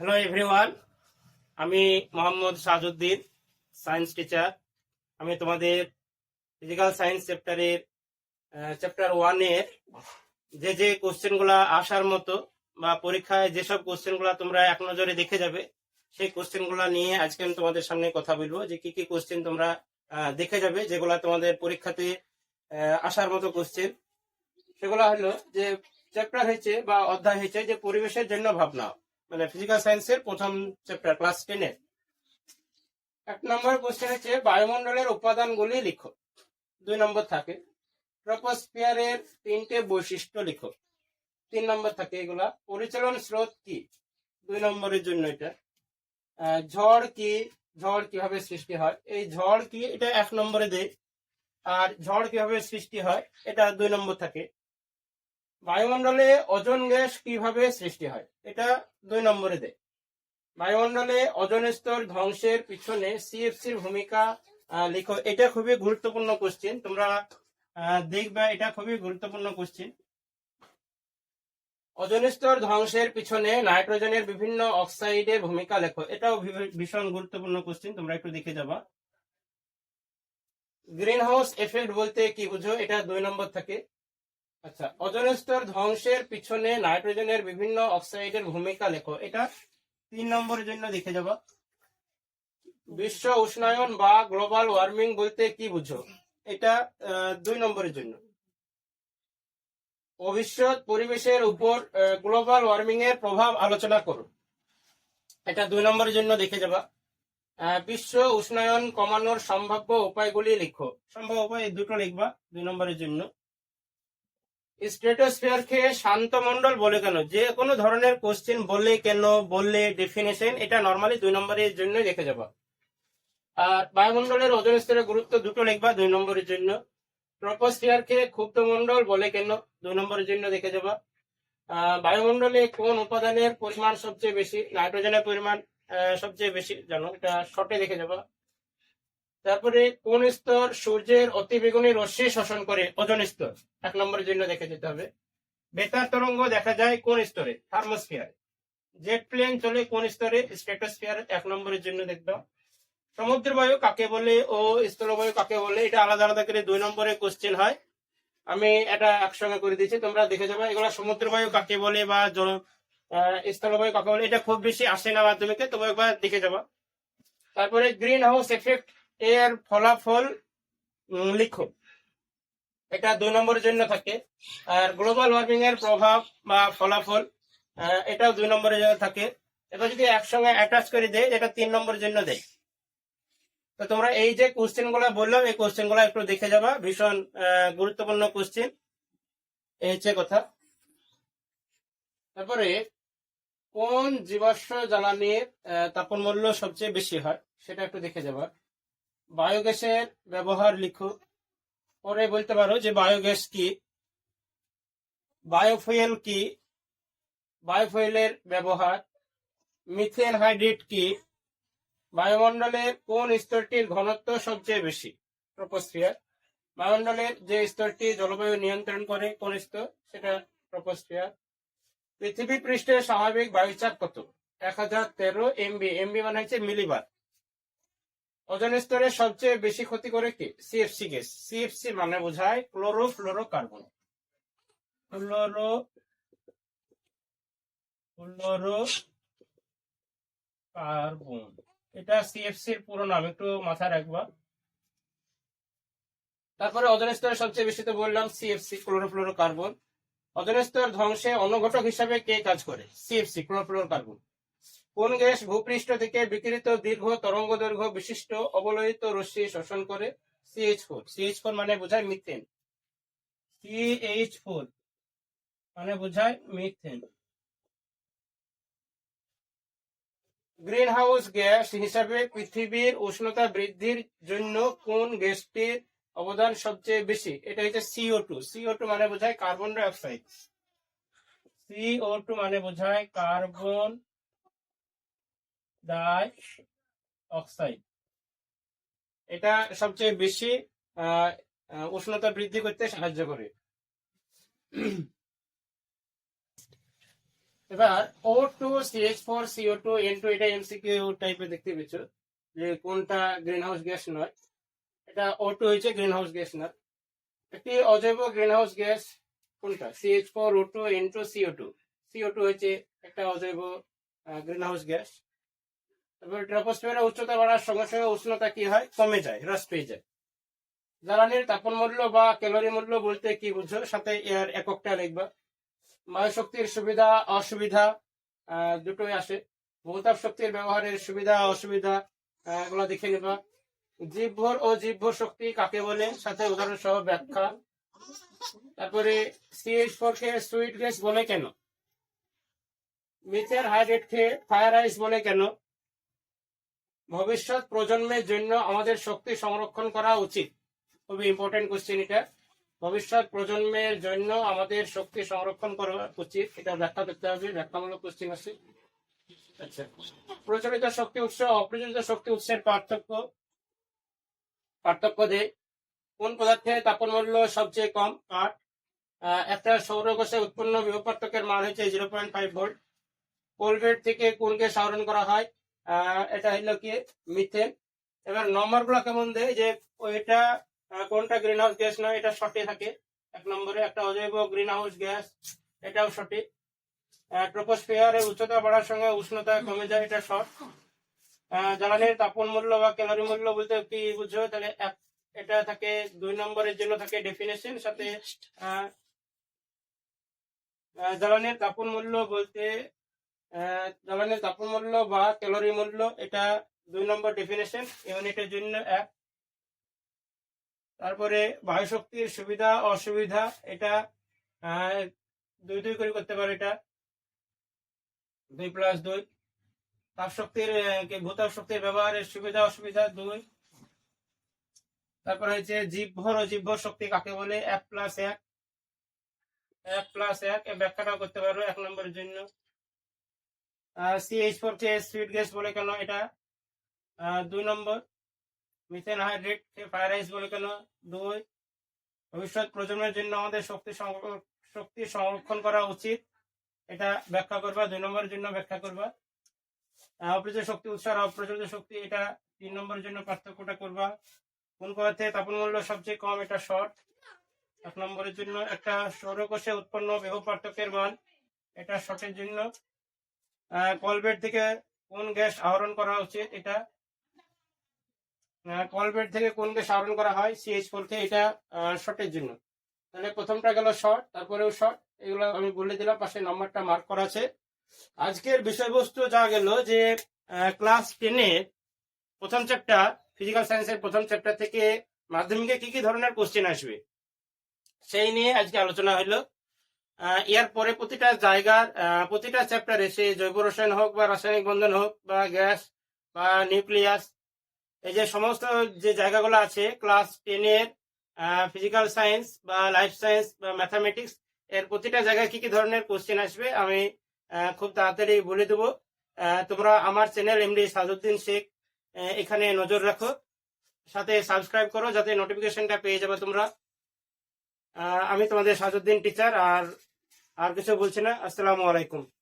Hello everyone আমি Mohammad Sajuddin science teacher আমি তোমাদের ফিজিক্যাল সায়েন্স চ্যাপ্টারের চ্যাপ্টার ওয়ানের যে যে কোশ্চেনগুলা আসার মতো বা পরীক্ষায় যেসব কোশ্চেনগুলা তোমরা এক নজরে দেখে যাবে, সেই কোশ্চেনগুলা নিয়ে আজকে আমি তোমাদের সামনে কথা বলব যে কি কি কোশ্চেন তোমরা দেখে যাবে যেগুলা তোমাদের পরীক্ষাতে আসার মতো কোশ্চেন সেগুলো হলো যে চ্যাপ্টার হয়েছে বা অধ্যায় হয়েছে যে পরিবেশের জন্য ভাবনা। মানে ফিজিক্যাল সায়েন্সের প্রথম চ্যাপ্টার ক্লাস টেনের এক নম্বর কোশ্চেন হচ্ছে, বায়ুমণ্ডলের উপাদানগুলি লিখো। দুই নম্বর থাকে। ট্রপোস্ফিয়ারের তিনটে বৈশিষ্ট্য লিখো। তিন নম্বর থাকে এগুলা। পরিচালন স্রোত কি? দুই নম্বরের জন্য এটা। ঝড় কি? ঝড় কীভাবে সৃষ্টি হয়? এই ঝড় কি? এটা এক নম্বরে দেয় আর ঝড় কীভাবে সৃষ্টি হয়? এটা দুই নম্বর থাকে। বায়ুমণ্ডলে ওজন গ্যাস কীভাবে সৃষ্টি হয়? এটা দুই নম্বরে দেয় বায়ুমণ্ডলে ওজন স্তর ধ্বংসের পিছনে সিএফসির ভূমিকা লিখো। এটা খুবই গুরুত্বপূর্ণ কোশ্চেন তোমরা দেখবে, এটা খুবই গুরুত্বপূর্ণ কোশ্চেন ওজন স্তর ধ্বংসের পিছনে নাইট্রোজেনের বিভিন্ন অক্সাইডের ভূমিকা লেখো। এটাও ভীষণ গুরুত্বপূর্ণ কোশ্চেন তোমরা একটু দেখে যাবা। গ্রিন হাউস এফেক্ট বলতে কি বুঝো? এটা দুই নম্বর থাকে। আচ্ছা ওজন স্তর ধ্বংসের পিছনে নাইট্রোজেনের বিভিন্ন অক্সাইডের ভূমিকা লেখো। এটা তিন নম্বরের জন্য দেখে যাবা। বিশ্ব উষ্ণায়ন বা গ্লোবাল ওয়ার্মিং বলতে কি বুঝো? এটা দুই নম্বরের জন্য। পরিবেশের উপর গ্লোবাল ওয়ার্মিং এর প্রভাব আলোচনা করো। এটা দুই নম্বরের জন্য দেখে যাবা। বিশ্ব উষ্ণায়ন কমানোর সম্ভাব্য উপায়গুলি লিখো। সম্ভাব্য উপায় দুটো লিখবা, দুই নম্বরের জন্য। স্ট্রেটোস্ফিয়ারকে শান্ত মন্ডল বলে কেন? যে কোনো ধরনের কোশ্চেন বললে কেন, বললে ডেফিনেশন এটা নর্মালি দুই নম্বরের জন্য দেখে যাবা। আর বায়ুমণ্ডলের ওজন স্তরের গুরুত্ব দুটো লিখবা দুই নম্বরের জন্য। ট্রপোস্ফিয়ার ট্রপোস্ফিয়ারকে ক্ষুব্ধ মন্ডল বলে কেন? দুই নম্বরের জন্য দেখে যাবা। বায়ুমণ্ডলে কোন উপাদানের পরিমাণ সবচেয়ে বেশি? নাইট্রোজেনের পরিমাণ সবচেয়ে বেশি, জানো, এটা শর্টে দেখে যাবা। তারপরে কোন স্তর সূর্যের অতিবেগুনি রশ্মি শোষণ করে? ওজন স্তর। এক নম্বরের জন্য দেখে যেতে হবে। বেতার তরঙ্গ দেখা যায় কোন স্তরে? থার্মোস্ফিয়ার। জেট প্লেন চলে কোন স্তরে? স্ট্রেটোস্ফিয়ার। এক নম্বরের জন্য দেখবা। সমুদ্র বায়ু কাকে বলে ও স্থলবায়ু কাকে বলে? এটা আলাদা আলাদা করে দুই নম্বরে কোশ্চেন হয়। আমি এটা একসঙ্গে করে দিয়েছি তোমরা দেখে যাবে। এগুলো সমুদ্র বায়ু কাকে বলে বা জল স্থলবায়ু কাকে বলে? এটা খুব বেশি আসে না মাধ্যমিকে। তবে একবার দেখে যাবা। তারপরে গ্রিন হাউস এফেক্ট এর ফলাফল লিখো। এটা দুই নম্বরের জন্য থাকে। আর গ্লোবাল ওয়ার্মিং এর প্রভাব বা ফলাফল এটাও দুই নম্বরের জন্য থাকে। এবার যদি একসঙ্গে অ্যাটাচ করে দেয় এটা তিন নম্বরের জন্য দেয় তো তোমরা এই যে কোশ্চেনগুলা বললাম, এই কোশ্চেনগুলা একটু দেখে যাবা। ভীষণ গুরুত্বপূর্ণ কোশ্চেন এই হচ্ছে কথা। তারপরে, কোন জীবাশ্ম জ্বালানির তাপন মূল্য সবচেয়ে বেশি হয়? সেটা একটু দেখে যাবা। বায়োগ্যাসের ব্যবহার লিখো। পরে বলতে পারো যে বায়োগ্যাস কি? বায়োফুয়েল কি? বায়োফুয়েলের ব্যবহার। মিথেন হাইড্রেট কি? বায়ুমণ্ডলের কোন স্তরটির ঘনত্ব সবচেয়ে বেশি? ট্রপোস্ফিয়ার। বায়ুমণ্ডলের যে স্তরটি জলবায়ু নিয়ন্ত্রণ করে, কোন স্তর? সেটা ট্রপোস্ফিয়ার। পৃথিবী পৃষ্ঠের স্বাভাবিক বায়ুচাপ কত? এক হাজার তেরো এমবি। এমবি মানে হচ্ছে মিলিবার। ওজন স্তরে সবচেয়ে বেশি ক্ষতি করে কি? সিএফসি গ্যাস সিএফসি মানে বোঝায় chloro fluoro carbon fluoro fluoro carbon এটা সিএফসি এর পুরো নাম, একটু মাথায় রাখবা। তারপরে ওজন স্তরে সবচেয়ে বেশি তো বললাম সিএফসি ক্লোরোফ্লোরো কার্বন ওজন স্তর ধ্বংসে অনুঘটক হিসাবে কে কাজ করে? সিএফসি ক্লোরোফ্লোরো কার্বন কোন গ্যাস ভূপৃষ্ঠ থেকে বিকিরিত দীর্ঘ তরঙ্গ দৈর্ঘ্য বিশিষ্ট অবলোহিত রশ্মি শোষণ করে সিএইচ ফোর সিএইচ ফোর মানে বোঝায় মিথেন সিএইচ ফোর মানে বোঝায় মিথেন গ্রিন হাউস গ্যাস হিসাবে পৃথিবীর উষ্ণতা বৃদ্ধির জন্য কোন গ্যাসটির অবদান সবচেয়ে বেশি? এটা হচ্ছে সিও টু সিও টু মানে বোঝায় carbon dioxide CO two মানে বোঝায় কার্বন ডাই অক্সাইড। এটা সবচেয়ে বেশি উষ্ণতা বৃদ্ধি করতে সাহায্য করে। এবার O two CH four CO two N two এটা এমসিকিউ টাইপের দেখতে পেয়েছ, যে কোনটা গ্রিন হাউস গ্যাস নয়। এটা ও টু হয়েছে গ্রিন হাউস গ্যাস না একটি অজৈব গ্রিন হাউস গ্যাস কোনটা CH four O two N two CO two CO two হচ্ছে একটা অজৈব গ্রিন হাউস গ্যাস তারপর ট্রপোস্ফিয়ারের উচ্চতা বাড়ার সঙ্গে সঙ্গে উষ্ণতা কি হয়? কমে যায়, হ্রাস পেয়ে যায়। জ্বালানির তাপন মূল্য বা ক্যালোরি মূল্য বলতে কি বুঝছ সাথে এর এককটা লিখবা বায়ু শক্তির সুবিধা, অসুবিধা দুটোই আসে। ভূতাপ শক্তির ব্যবহারের সুবিধা, অসুবিধা এগুলো দেখে নেবা। জীবভর ও জীবভর শক্তি কাকে বলে? সাথে উদাহরণ সহ ব্যাখ্যা। তারপরে সিএইচ ফোর কে সুইট গ্যাস বলে কেন? মিথেন হাইড্রেট কে ফায়ার আইস বলে কেন? ভবিষ্যৎ প্রজন্মের জন্য আমাদের শক্তি সংরক্ষণ করা উচিত। খুবই ইম্পর্টেন্ট কোশ্চেন এটা। ভবিষ্যৎ প্রজন্মের জন্য আমাদের শক্তি সংরক্ষণ করা উচিত। এটা ব্যাখ্যা করতে হবে ব্যাখ্যামূলক কোশ্চেন আছে। আচ্ছা। প্রচলিত শক্তি উৎস অপ্রচলিত শক্তি উৎসের পার্থক্য পার্থক্য দেয় কোন পদার্থে তাপন মূল্য সবচেয়ে কম? আহ, একটা সৌরকোষে উৎপন্ন বিভব পার্থক্যের মান হচ্ছে zero point five volt Colgate থেকে কোন গ্যাস করা হয়? এটা হলো কি মিথেন। এবার নম্বরগুলো কেমন দেয়? যে ওইটা কোনটা গ্রিন হাউস গ্যাস নয়, এটা শর্টে থাকে। এক নম্বরে একটা অজৈব গ্রিন হাউস গ্যাস এটাও সঠিক। ট্রোপোস্ফিয়ারের উচ্চতা বাড়ার সঙ্গে উষ্ণতা কমে যায়, এটা শর্ট জ্বালানির তাপন মূল্য বা ক্যালোরি মূল্য বলতে কি বুঝছ? তাহলে এটা থাকে দুই নম্বরের জন্য থাকে ডেফিনেশন সাথে জ্বালানির তাপন মূল্য বলতে আহ, জ্বালানির তাপন মূল্য বা ক্যালোরি মূল্য এটা দুই নম্বর ডেফিনেশন ইউনিটের জন্য এক। তারপরে বায়ু শক্তির সুবিধা অসুবিধা এটা দুই দুই করে করতে পারে এটা। দুই প্লাস দুই। তাপ শক্তির ভূতাপ শক্তির ব্যবহারের সুবিধা অসুবিধা দুই। তারপরে হচ্ছে জীবভর জীবভর শক্তি কাকে বলে? এক প্লাস এক। এক প্লাস এক ব্যাখ্যাটাও করতে পারো এক নম্বরের জন্য। সিএইচ ফোর কে সুইট গ্যাস বলে কেন এটা। দুই নম্বর মিথেন হাইড্রেট কে ফায়ার আইস বলে কেন দুই। ভবিষ্যৎ প্রজন্মের জন্য আমাদের শক্তি শক্তি সংরক্ষণ করা উচিত। এটা ব্যাখ্যা করবা, দুই নম্বরের জন্য ব্যাখ্যা করবা। অপ্রচলিত শক্তি উৎস আর অপ্রচলিত শক্তি, এটা তিন নম্বরের জন্য পার্থক্যটা করবা। কোন পদার্থে তাপন মূল্য সবচেয়ে কম, এটা শর্ট এক নম্বরের জন্য একটা সৌরকোষে উৎপন্ন বিভব পার্থক্যের মান, এটা শর্টের জন্য। কলবেট থেকে কোন গ্যাস আহরণ করা উচিত এটা? কলবেট থেকে কোন গ্যাস আহরণ করা হয়? সিএইচ ফোর কে এটা শর্টের জন্য। তাহলে প্রথমটা গেল শর্ট তারপরেও শর্ট এগুলো আমি বলে দিলাম, পাশে নাম্বারটা মার্ক করা আছে। আজকের বিষয়বস্তু যা গেল যে ক্লাস টেনের প্রথম চ্যাপ্টার ফিজিক্যাল সায়েন্সের প্রথম চ্যাপ্টার থেকে মাধ্যমিকে কি কি ধরনের কোশ্চেন আসবে? সেই নিয়ে আজকে আলোচনা হলো। আহ, এর পরে প্রতিটা জায়গার প্রতিটা চ্যাপ্টারে সে জৈব রসায়ন হোক বা রাসায়নিক বন্ধন হোক বা গ্যাস বা নিউক্লিয়াস এই যে সমস্ত যে জায়গাগুলো আছে ক্লাস টেনের ফিজিক্যাল সায়েন্স বা লাইফ সায়েন্স বা ম্যাথামেটিক্স এর প্রতিটা জায়গায় কি কি ধরনের কোশ্চেন আসবে আমি খুব তাড়াতাড়ি বলে দেবো। তোমরা আমার চ্যানেল এমডি সাজুদ্দিন শেখ এখানে নজর রাখো। সাথে সাবস্ক্রাইব করো যাতে নোটিফিকেশনটা পেয়ে যাবে তোমরা। আমি তোমাদের সাজুদ্দিন টিচার আর আর কিছু বলছি না। আসসালামু আলাইকুম।